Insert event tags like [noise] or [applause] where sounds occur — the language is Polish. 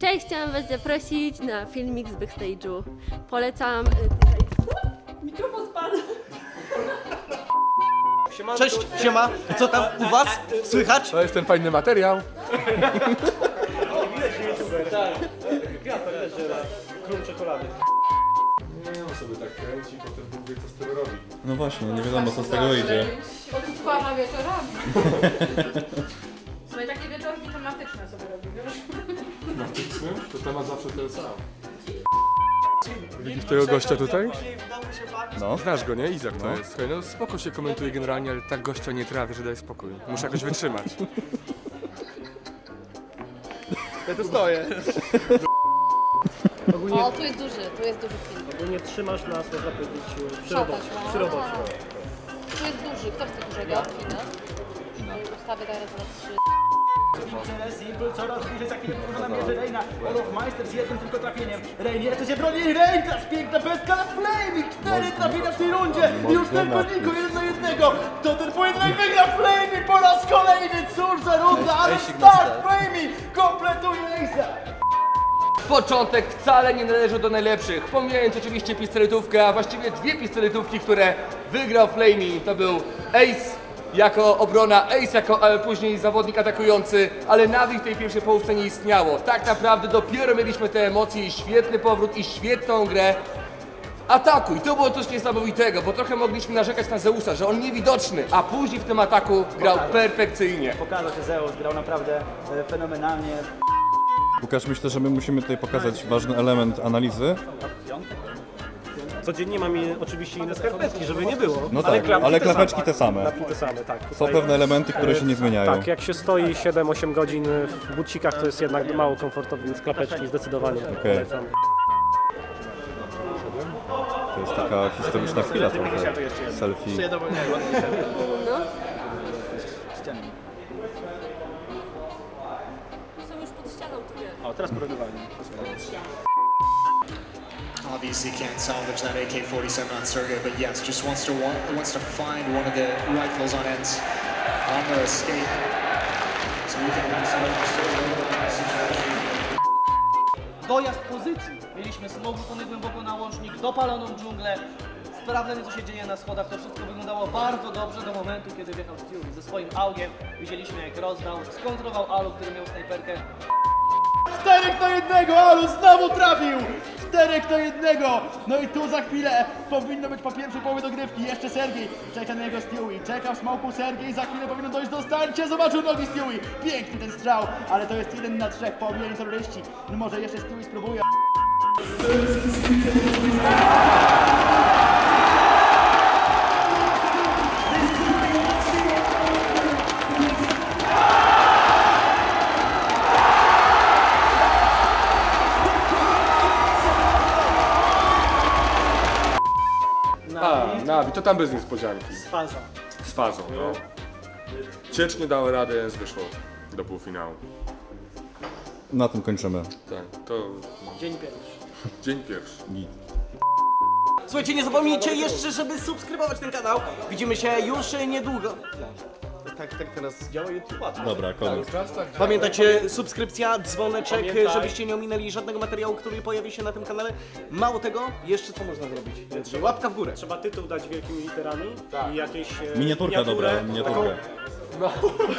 Cześć, chciałam Was zaprosić na filmik z backstage'u. Polecam y, tutaj. Mikrofon spadł. Cześć, siema, co tam u was? Słychać? To jest ten fajny materiał. Nie on sobie tak kręci, potem Bóg wie co z tym robi. No właśnie, nie wiadomo co z tego wyjdzie. Odtwarza wieczorami. [laughs] Słuchaj, takie wieczorki tematyczne sobie robię, Tematyczny? To temat zawsze ten sam. Widzisz tego gościa tutaj? No. Znasz go, nie? Izak to jest. Słuchaj, no spoko się komentuje generalnie, ale tak gościa nie trawię, że daj spokój. Muszę jakoś wytrzymać. [laughs] Ja tu stoję. [laughs] O, tu jest duży, tu jest duży film. Ogólnie trzymasz nas, można powiedzieć, przy robocie. no. Przy robocie. Tu jest duży, kto chce dużego kina? Ustawię teraz na trzy. Simple coraz bliżej, za chwilę powrót nam bierze Reina. Olof Meister z jednym tylko trafieniem. Rein jeszcze się broni, Rein teraz piękna pestka na Flaming. Cztery trafienia w tej rundzie już tylko Niko jeden do jednego. Kto ten pojedynek wygra? Flaming po raz kolejny, cóż za runda, ale start Flaming kompletuje Ace'a. Początek wcale nie należy do najlepszych. Pomijając oczywiście pistoletówkę, a właściwie dwie pistoletówki, które wygrał Flamey. To był Ace jako obrona, Ace jako e, później zawodnik atakujący, ale Navi w tej pierwszej połówce nie istniało. Tak naprawdę dopiero mieliśmy te emocje i świetny powrót i świetną grę w ataku. I to było coś niesamowitego, bo trochę mogliśmy narzekać na Zeusa, że on niewidoczny, a później w tym ataku grał perfekcyjnie. Pokazał się Zeus, grał naprawdę e, fenomenalnie. Łukasz, myślę, że my musimy tutaj pokazać ważny element analizy. Codziennie mamy oczywiście inne skarpetki, żeby nie było. No tak, ale klapeczki te same. Klapki te same, tak. Są Tutaj- pewne elementy, które się nie zmieniają. Tak, jak się stoi 7-8 godzin w bucikach, to jest jednak mało komfortowo, więc klapeczki zdecydowanie polecam. To jest taka historyczna chwila trochę. Selfie. Są już pod ścianą, to wiesz. O, teraz porównywanie. Obviously can't salvage that AK-47 on Sergey, but yes, just wants to want, wants to find one of the rifles on ends on their escape, so we can situation. Dojazd pozycji. Mieliśmy smog rzucony głęboko na łącznik, dopaloną dżunglę. Sprawdzenie co się dzieje na schodach, to wszystko wyglądało bardzo dobrze do momentu, kiedy wjechał Stewie ze swoim augiem. Widzieliśmy jak rozdał, skontrował Alu, który miał snajperkę. Czterech do jednego, Alu znowu trafił! Czterech do jednego! No i tu za chwilę powinno być po pierwszej połowie dogrywki. Jeszcze Sergiej czeka na niego Stewie. Czeka w smoku Sergiej, za chwilę powinno dojść do starcia. Zobaczył nogi Stewie. Piękny ten strzał, ale to jest jeden na trzech pobijani terroryści. No może jeszcze Stewie spróbuje. A, Navi, to tam bez niespodzianki. Faza. Z fazą, no. Ciecz nie dały rady, więc wyszło do półfinału. Na tym kończymy. Tak, to Dzień pierwszy. dzień pierwszy. Słuchajcie, nie zapomnijcie jeszcze, żeby subskrybować ten kanał. Widzimy się już niedługo. Tak, tak teraz działa YouTube. Dobra, koniec. Pamiętajcie, subskrypcja, dzwoneczek, Pamiętaj. żebyście nie ominęli żadnego materiału, który pojawi się na tym kanale. Mało tego, jeszcze co można zrobić? Łapka w górę. Trzeba tytuł dać wielkimi literami i jakieś e, Miniaturka, miniaturę, dobra, miniaturka. taką